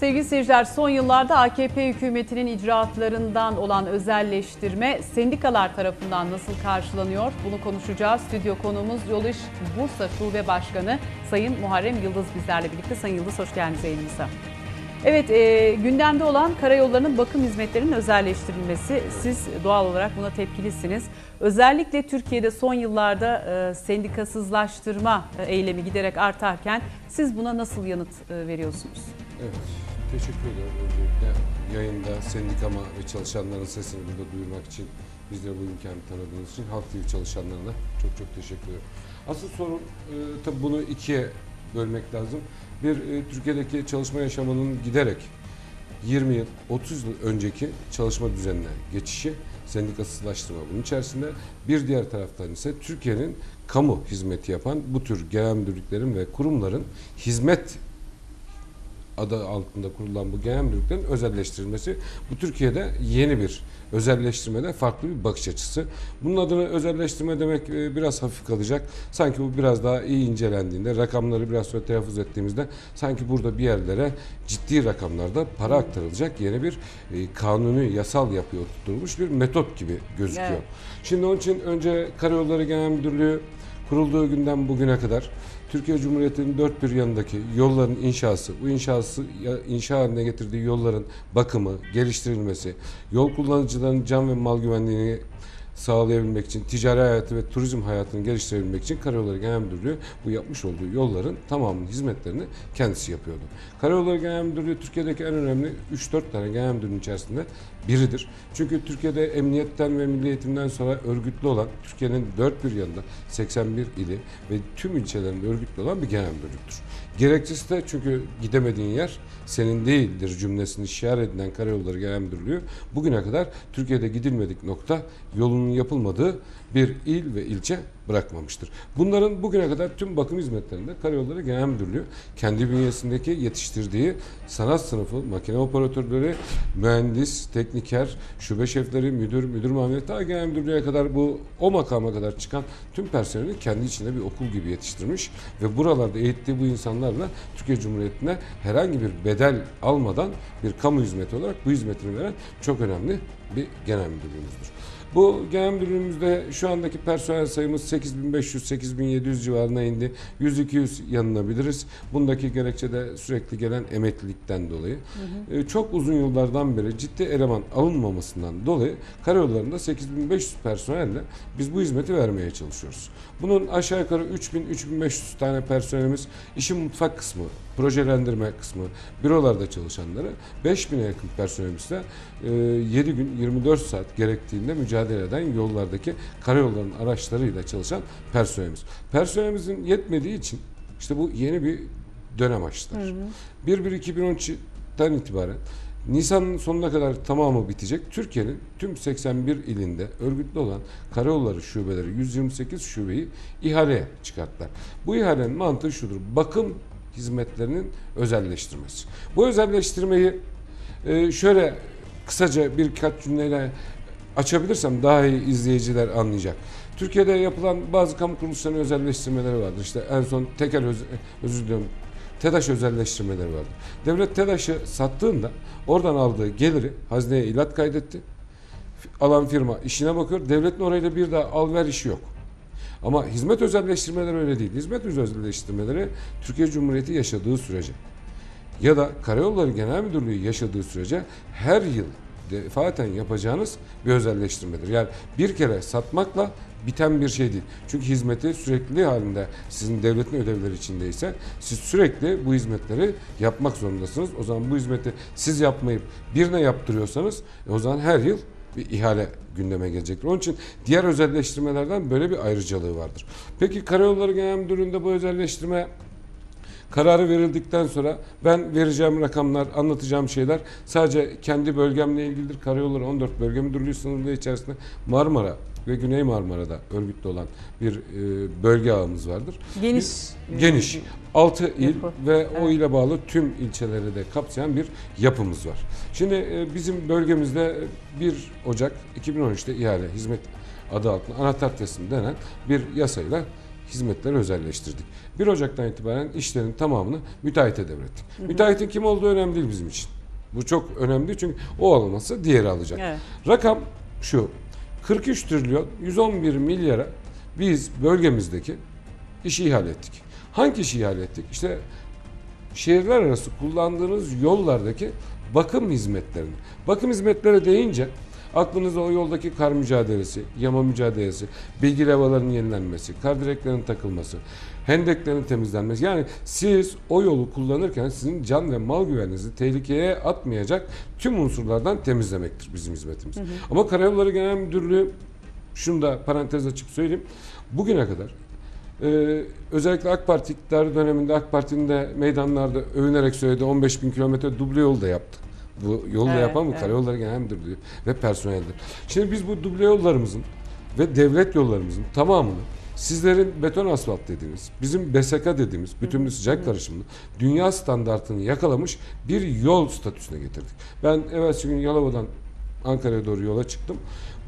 Sevgili seyirciler son yıllarda AKP hükümetinin icraatlarından olan özelleştirme sendikalar tarafından nasıl karşılanıyor? Bunu konuşacağız. Stüdyo konuğumuz Yol İş Bursa Şube Başkanı Sayın Muharrem Yıldız bizlerle birlikte. Sayın Yıldız hoş geldiniz yayınımıza. Evet, e, gündemde olan karayollarının bakım hizmetlerinin özelleştirilmesi. Siz doğal olarak buna tepkilisiniz. Özellikle Türkiye'de son yıllarda e, sendikasızlaştırma e, eylemi giderek artarken siz buna nasıl yanıt e, veriyorsunuz? Evet, teşekkür ederim öncelikle yayında sendikama ve çalışanların sesini burada duyurmak için bizlere bu imkanı tanıdığınız için Halk TV çalışanlarına çok çok teşekkür ederim. Asıl sorun e, tabii bunu ikiye bölmek lazım. Bir, e, Türkiye'deki çalışma yaşamının giderek 20 yıl, 30 yıl önceki çalışma düzenine geçişi, sendikasızlaştırma bunun içerisinde. Bir diğer taraftan ise Türkiye'nin kamu hizmeti yapan bu tür genel müdürlüklerin ve kurumların hizmet adı altında kurulan bu genel müdürlüklerin özelleştirilmesi bu Türkiye'de yeni bir özelleştirmede farklı bir bakış açısı. Bunun adına özelleştirme demek e, biraz hafif kalacak. Sanki bu biraz daha iyi incelendiğinde rakamları biraz sonra telaffuz ettiğimizde sanki burada bir yerlere ciddi rakamlarda para aktarılacak yeni bir e, kanuni yasal yapıya oturtulmuş bir metot gibi gözüküyor. Evet. Şimdi onun için önce Karayolları Genel Müdürlüğü kurulduğu günden bugüne kadar Türkiye Cumhuriyeti'nin dört bir yanındaki yolların inşası, bu inşası inşa haline getirdiği yolların bakımı, geliştirilmesi, yol kullanıcılarının can ve mal güvenliğini sağlayabilmek için, ticari hayatı ve turizm hayatını geliştirebilmek için Karayolları Genel Müdürlüğü bu yapmış olduğu yolların tamamının hizmetlerini kendisi yapıyordu. Karayolları Genel Müdürlüğü Türkiye'deki en önemli 3-4 tane genel müdürlüğün içerisinde biridir. Çünkü Türkiye'de emniyetten ve milli eğitimden sonra örgütlü olan, Türkiye'nin dört bir yanında 81 ili ve tüm ilçelerinde örgütlü olan bir genel müdürlüktür. Gerekçesi de çünkü gidemediğin yer senin değildir cümlesini şiar edilen Karayolları Genel Müdürlüğü bugüne kadar Türkiye'de gidilmedik nokta yolunun yapılmadığı bir il ve ilçe bırakmamıştır. Bunların bugüne kadar tüm bakım hizmetlerinde Karayolları Genel Müdürlüğü kendi bünyesindeki yetiştirdiği sanat sınıfı, makine operatörleri, mühendis, tekniker, şube şefleri, müdür, müdür muameliyat daha genel müdürlüğe kadar bu o makama kadar çıkan tüm personeli kendi içinde bir okul gibi yetiştirmiş ve buralarda eğittiği bu insanlarla Türkiye Cumhuriyeti'ne herhangi bir bedel almadan bir kamu hizmeti olarak bu hizmetini veren çok önemli bir genel müdürlüğümüzdür. Bu genel müdürlüğümüzde şu andaki personel sayımız 8500-8700 civarına indi. 100-200 yanılabiliriz. Bundaki gerekçe de sürekli gelen emeklilikten dolayı. Ee, Çok uzun yıllardan beri ciddi eleman alınmamasından dolayı karayollarında 8500 personelle biz bu hizmeti vermeye çalışıyoruz. Bunun aşağı yukarı 3000-3500 tane personelimiz işin mutfak kısmı, projelendirme kısmı, bürolarda çalışanları 5000'e yakın personelimiz de e, 7 gün 24 saat gerektiğinde mücadele eden yollardaki karayollarının araçlarıyla çalışan personelimiz. Personelimizin yetmediği için işte bu yeni bir dönem açtılar. 1-1-2013'ten itibaren Nisan'ın sonuna kadar tamamı bitecek. Türkiye'nin tüm 81 ilinde örgütlü olan karayolları şubeleri 128 şubeyi ihaleye çıkarttılar. Bu ihalenin mantığı şudur. Bakım hizmetlerinin özelleştirmesi. Bu özelleştirmeyi e, şöyle kısaca birkaç cümleyle açabilirsem daha iyi izleyiciler anlayacak. Türkiye'de yapılan bazı kamu kuruluşlarının özelleştirmeleri vardır. İşte en son tekel öz, özür diliyorum TEDAŞ özelleştirmeleri vardı. Devlet TEDAŞ'ı sattığında oradan aldığı geliri hazineye ilat kaydetti. Alan firma işine bakıyor. Devletin orayla bir daha al ver işi yok. Ama hizmet özelleştirmeleri öyle değil. Hizmet özelleştirmeleri Türkiye Cumhuriyeti yaşadığı sürece ya da Karayolları Genel Müdürlüğü yaşadığı sürece her yıl defaten yapacağınız bir özelleştirmedir. Yani bir kere satmakla biten bir şey değil. Çünkü hizmeti sürekli halinde sizin devletin ödevleri içindeyse siz sürekli bu hizmetleri yapmak zorundasınız. O zaman bu hizmeti siz yapmayıp birine yaptırıyorsanız e, o zaman her yıl bir ihale gündeme gelecektir. Onun için diğer özelleştirmelerden böyle bir ayrıcalığı vardır. Peki Karayolları Genel Müdürlüğü'nde bu özelleştirme Kararı verildikten sonra ben vereceğim rakamlar, anlatacağım şeyler sadece kendi bölgemle ilgilidir. Karayolları 14 bölge müdürlüğü sınırları içerisinde Marmara ve Güney Marmara'da örgütlü olan bir e, bölge ağımız vardır. Geniş. Geniş. 6 il Yapı. ve o Evet. ile bağlı tüm ilçeleri de kapsayan bir yapımız var. Şimdi e, bizim bölgemizde 1 Ocak 2013'te ihale hizmet adı altında anahtar teslim denen bir yasayla hizmetleri özelleştirdik. 1 Ocak'tan itibaren işlerin tamamını müteahhite devrettik. Müteahhitin kim olduğu önemli değil bizim için. Bu çok önemli çünkü o alınmazsa diğeri alacak. Evet. Rakam şu. 43 trilyon 111 milyara biz bölgemizdeki işi ihale ettik. Hangi işi ihale ettik? İşte şehirler arası kullandığınız yollardaki bakım hizmetlerini. Bakım hizmetleri deyince aklınıza o yoldaki kar mücadelesi, yama mücadelesi, bilgi levhalarının yenilenmesi, kar direklerinin takılması, hendeklerin temizlenmesi. Yani siz o yolu kullanırken sizin can ve mal güvenliğinizi tehlikeye atmayacak tüm unsurlardan temizlemektir bizim hizmetimiz. Ama Karayolları Genel Müdürlüğü şunu da parantez açıp söyleyeyim. Bugüne kadar ee, özellikle AK Parti iktidarı döneminde AK Parti'nin de meydanlarda övünerek söylediği 15 bin kilometre duble yol da yaptı. Bu yolu da Evet, yapan bu evet. Karayolları Genel Müdürlüğü ve personeldir. Şimdi biz bu duble yollarımızın ve devlet yollarımızın tamamını sizlerin beton asfalt dediğiniz, bizim BSK dediğimiz bütünlü sıcak karışımlı dünya standartını yakalamış bir yol statüsüne getirdik. Ben evvelsi gün Yalova'dan Ankara'ya doğru yola çıktım.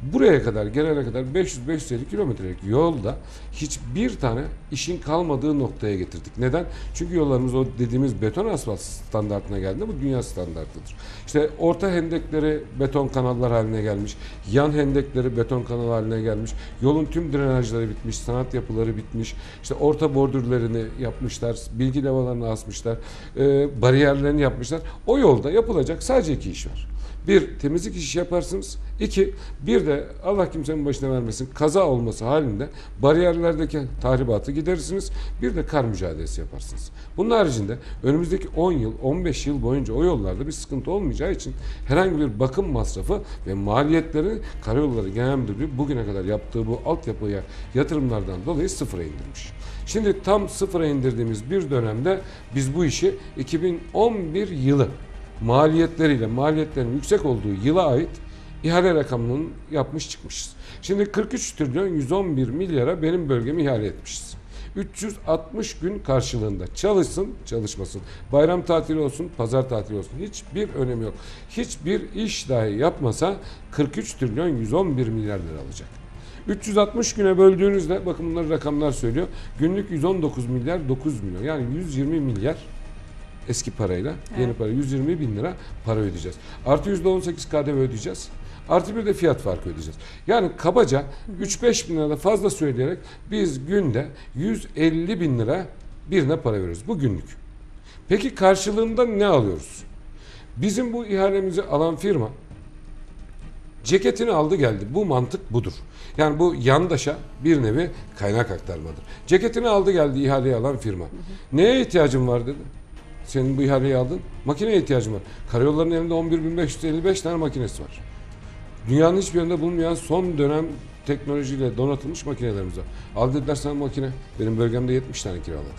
Buraya kadar gelene kadar 500-550 kilometrelik yolda hiçbir tane işin kalmadığı noktaya getirdik. Neden? Çünkü yollarımız o dediğimiz beton asfalt standartına geldi. Bu dünya standartıdır. İşte orta hendekleri beton kanallar haline gelmiş. Yan hendekleri beton kanal haline gelmiş. Yolun tüm drenajları bitmiş. Sanat yapıları bitmiş. İşte orta bordürlerini yapmışlar. Bilgi levhalarını asmışlar. E, bariyerlerini yapmışlar. O yolda yapılacak sadece iki iş var. Bir, temizlik işi yaparsınız. İki, bir de Allah kimsenin başına vermesin kaza olması halinde bariyerlerdeki tahribatı giderirsiniz. Bir de kar mücadelesi yaparsınız. Bunun haricinde önümüzdeki 10 yıl, 15 yıl boyunca o yollarda bir sıkıntı olmayacağı için herhangi bir bakım masrafı ve maliyetleri Karayolları Genel Müdürlüğü bugüne kadar yaptığı bu altyapıya yatırımlardan dolayı sıfıra indirmiş. Şimdi tam sıfıra indirdiğimiz bir dönemde biz bu işi 2011 yılı maliyetleriyle maliyetlerin yüksek olduğu yıla ait ihale rakamının yapmış çıkmışız. Şimdi 43 trilyon 111 milyara benim bölgemi ihale etmişiz. 360 gün karşılığında çalışsın çalışmasın. Bayram tatili olsun, pazar tatili olsun. Hiçbir önemi yok. Hiçbir iş dahi yapmasa 43 trilyon 111 milyar lira alacak. 360 güne böldüğünüzde bakın bunları rakamlar söylüyor. Günlük 119 milyar 9 milyon yani 120 milyar eski parayla yeni para 120 bin lira para ödeyeceğiz. Artı %18 KDV ödeyeceğiz. Artı bir de fiyat farkı ödeyeceğiz. Yani kabaca 3-5 bin lira fazla söyleyerek biz günde 150 bin lira birine para veriyoruz. Bu günlük. Peki karşılığında ne alıyoruz? Bizim bu ihalemizi alan firma ceketini aldı geldi. Bu mantık budur. Yani bu yandaşa bir nevi kaynak aktarmadır. Ceketini aldı geldi ihaleyi alan firma. Neye ihtiyacın var dedi. Senin bu ihaleyi aldın. Makineye ihtiyacın var. Karayollarının elinde 11.555 tane makinesi var. Dünyanın hiçbir yerinde bulunmayan son dönem teknolojiyle donatılmış makinelerimiz var. Al dediler sana makine. Benim bölgemde 70 tane kiraladım.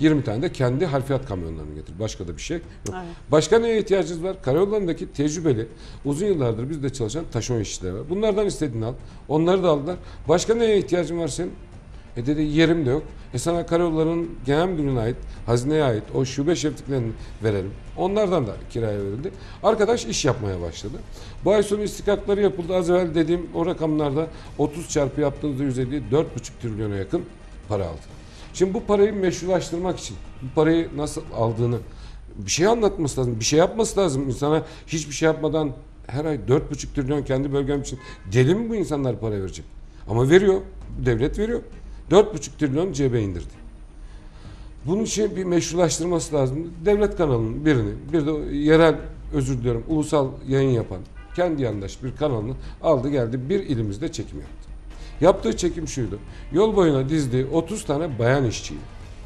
20 tane de kendi harfiyat kamyonlarını getir. Başka da bir şey yok. Evet. Başka neye ihtiyacınız var? Karayollarındaki tecrübeli, uzun yıllardır bizde çalışan taşeron işçileri var. Bunlardan istediğini al. Onları da aldılar. Başka neye ihtiyacın var senin? E dedi yerim de yok. E sana karayollarının genel müdürlüğüne ait, hazineye ait o şube şefliklerini verelim. Onlardan da kiraya verildi. Arkadaş iş yapmaya başladı. Bu ay sonu istikakları yapıldı. Az evvel dediğim o rakamlarda 30 çarpı yaptığınızda 150 4,5 trilyona yakın para aldı. Şimdi bu parayı meşrulaştırmak için bu parayı nasıl aldığını bir şey anlatması lazım. Bir şey yapması lazım. İnsana hiçbir şey yapmadan her ay 4,5 trilyon kendi bölgem için deli mi bu insanlar para verecek? Ama veriyor. Devlet veriyor. 4,5 trilyon cebe indirdi. Bunun için bir meşrulaştırması lazım. Devlet kanalının birini, bir de yerel özür diliyorum ulusal yayın yapan kendi yandaş bir kanalını aldı geldi bir ilimizde çekim yaptı. Yaptığı çekim şuydu. Yol boyuna dizdiği 30 tane bayan işçiyi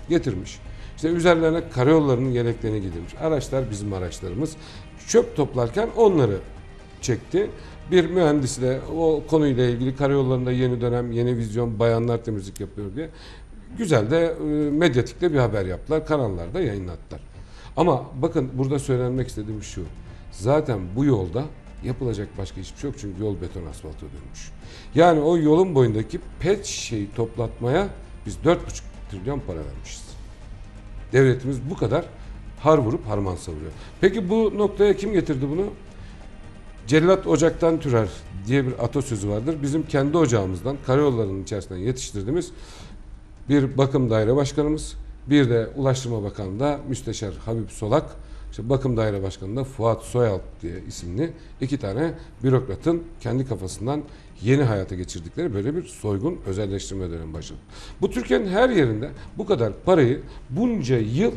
getirmiş. İşte üzerlerine karayollarının yeleklerini giydirmiş. Araçlar bizim araçlarımız. Çöp toplarken onları çekti. Bir mühendisle o konuyla ilgili karayollarında yeni dönem, yeni vizyon, bayanlar temizlik yapıyor diye güzel de e, medyatikte bir haber yaptılar. Kanallarda yayınlattılar. Ama bakın burada söylenmek istediğim şu. Zaten bu yolda yapılacak başka hiçbir şey yok çünkü yol beton asfalta dönmüş. Yani o yolun boyundaki pet şeyi toplatmaya biz 4,5 trilyon para vermişiz. Devletimiz bu kadar har vurup harman savuruyor. Peki bu noktaya kim getirdi bunu? Cellat ocaktan türer diye bir atasözü vardır. Bizim kendi ocağımızdan, karayollarının içerisinden yetiştirdiğimiz bir bakım daire başkanımız, bir de Ulaştırma Bakanlığı'nda Müsteşar Habib Solak, işte bakım daire başkanı da Fuat Soyalp diye isimli iki tane bürokratın kendi kafasından yeni hayata geçirdikleri böyle bir soygun özelleştirme dönemi başladı. Bu Türkiye'nin her yerinde bu kadar parayı bunca yıl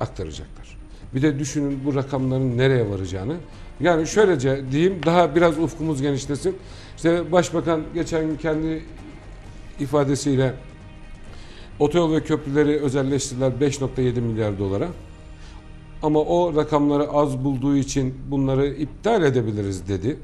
aktaracaklar. Bir de düşünün bu rakamların nereye varacağını. Yani şöylece diyeyim daha biraz ufkumuz genişlesin. İşte başbakan geçen gün kendi ifadesiyle otoyol ve köprüleri özelleştirdiler 5.7 milyar dolara. Ama o rakamları az bulduğu için bunları iptal edebiliriz dedi.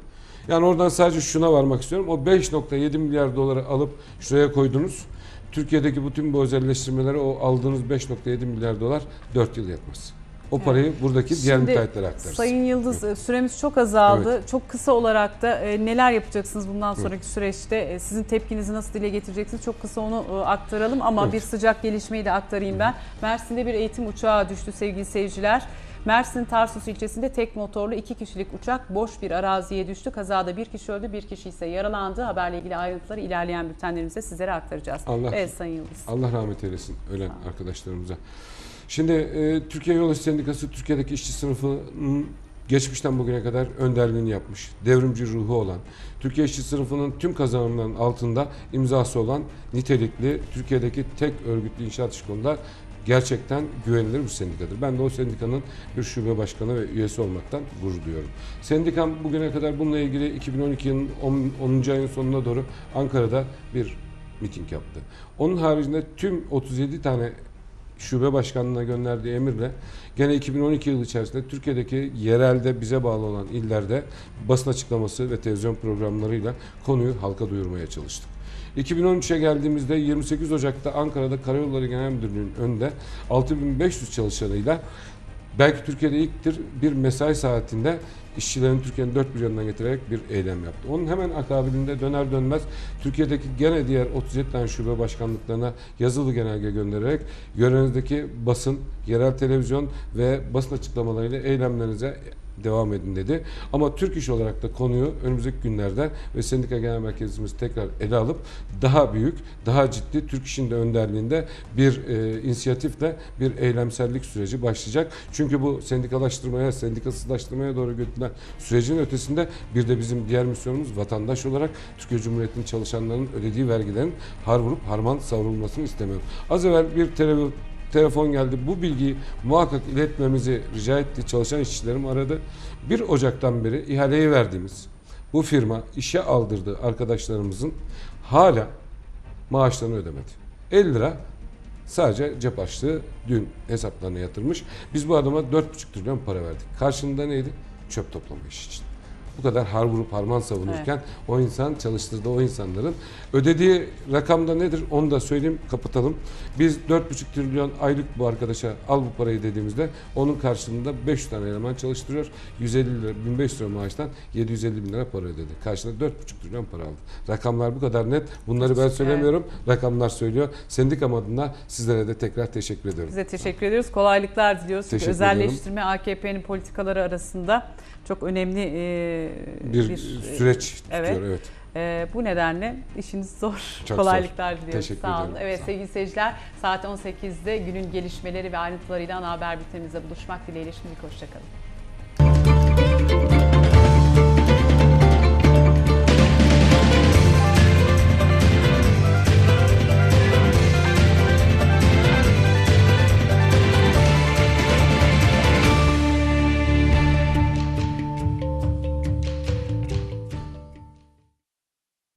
Yani oradan sadece şuna varmak istiyorum. O 5.7 milyar doları alıp şuraya koydunuz. Türkiye'deki bütün bu özelleştirmelere o aldığınız 5.7 milyar dolar 4 yıl yetmez. O parayı buradaki diğer Şimdi müteahhitlere aktarırız. Sayın Yıldız e, süremiz çok azaldı. Çok kısa olarak da e, neler yapacaksınız bundan sonraki süreçte? E, Sizin tepkinizi nasıl dile getireceksiniz? Çok kısa onu e, aktaralım ama Evet. bir sıcak gelişmeyi de aktarayım ben. Mersin'de bir eğitim uçağı düştü sevgili seyirciler. Mersin Tarsus ilçesinde tek motorlu iki kişilik uçak boş bir araziye düştü. Kazada bir kişi öldü, bir kişi ise yaralandı. Haberle ilgili ayrıntıları ilerleyen bültenlerimizde sizlere aktaracağız. Allah- Evet Sayın Yıldız. Allah rahmet eylesin ölen arkadaşlarımıza. Şimdi e, Türkiye Yol İş Sendikası Türkiye'deki işçi sınıfının geçmişten bugüne kadar önderliğini yapmış. Devrimci ruhu olan, Türkiye işçi sınıfının tüm kazanımlarının altında imzası olan nitelikli Türkiye'deki tek örgütlü inşaat işi konuda gerçekten güvenilir bir sendikadır. Ben de o sendikanın bir şube başkanı ve üyesi olmaktan gurur duyuyorum. Sendikam bugüne kadar bununla ilgili 2012 yılının 10. 10. ayın sonuna doğru Ankara'da bir miting yaptı. Onun haricinde tüm 37 tane şube başkanlığına gönderdiği emirle gene 2012 yılı içerisinde Türkiye'deki yerelde bize bağlı olan illerde basın açıklaması ve televizyon programlarıyla konuyu halka duyurmaya çalıştık. 2013'e geldiğimizde 28 Ocak'ta Ankara'da Karayolları Genel Müdürlüğü'nün önünde 6500 çalışanıyla belki Türkiye'de ilktir bir mesai saatinde işçilerin Türkiye'nin dört bir yanından getirerek bir eylem yaptı. Onun hemen akabinde döner dönmez Türkiye'deki gene diğer 37 tane şube başkanlıklarına yazılı genelge göndererek yörenizdeki basın, yerel televizyon ve basın açıklamalarıyla eylemlerinize devam edin dedi. Ama Türk İş olarak da konuyu önümüzdeki günlerde ve Sendika Genel Merkezimiz tekrar ele alıp daha büyük, daha ciddi Türk İş'in de önderliğinde bir e, inisiyatifle bir eylemsellik süreci başlayacak. Çünkü bu sendikalaştırmaya, sendikasızlaştırmaya doğru götürülen sürecin ötesinde bir de bizim diğer misyonumuz vatandaş olarak Türkiye Cumhuriyeti'nin çalışanlarının ödediği vergilerin har vurup harman savrulmasını istemiyorum. Az evvel bir televizyon telefon geldi. Bu bilgiyi muhakkak iletmemizi rica etti. Çalışan işçilerim aradı. 1 Ocak'tan beri ihaleyi verdiğimiz bu firma işe aldırdığı arkadaşlarımızın hala maaşlarını ödemedi. 50 lira sadece cep açtığı dün hesaplarına yatırmış. Biz bu adama 4,5 trilyon para verdik. Karşında neydi? Çöp toplama iş için. Bu kadar har vurup harman savunurken o insan çalıştırdığı o insanların ödediği rakamda nedir onu da söyleyeyim kapatalım. Biz 4,5 trilyon aylık bu arkadaşa al bu parayı dediğimizde onun karşılığında 500 tane eleman çalıştırıyor. 150 lira 1500 lira maaştan 750 bin lira para ödedi. Karşılığında 4,5 trilyon para aldı. Rakamlar bu kadar net. Bunları ben söylemiyorum. Rakamlar söylüyor. Sendikam adına sizlere de tekrar teşekkür ediyorum. Size teşekkür ediyoruz. Kolaylıklar diliyoruz. Teşekkür özelleştirme AKP'nin politikaları arasında çok önemli e, Bir, süreç evet. tutuyor. Evet. e, bu nedenle işiniz zor. Çok Kolaylıklar diliyoruz. Teşekkür Sağ olun. ediyorum. Evet Sağ sevgili seyirciler saat 18'de günün gelişmeleri ve ayrıntılarıyla ana haber bültenimizde buluşmak dileğiyle şimdilik hoşçakalın.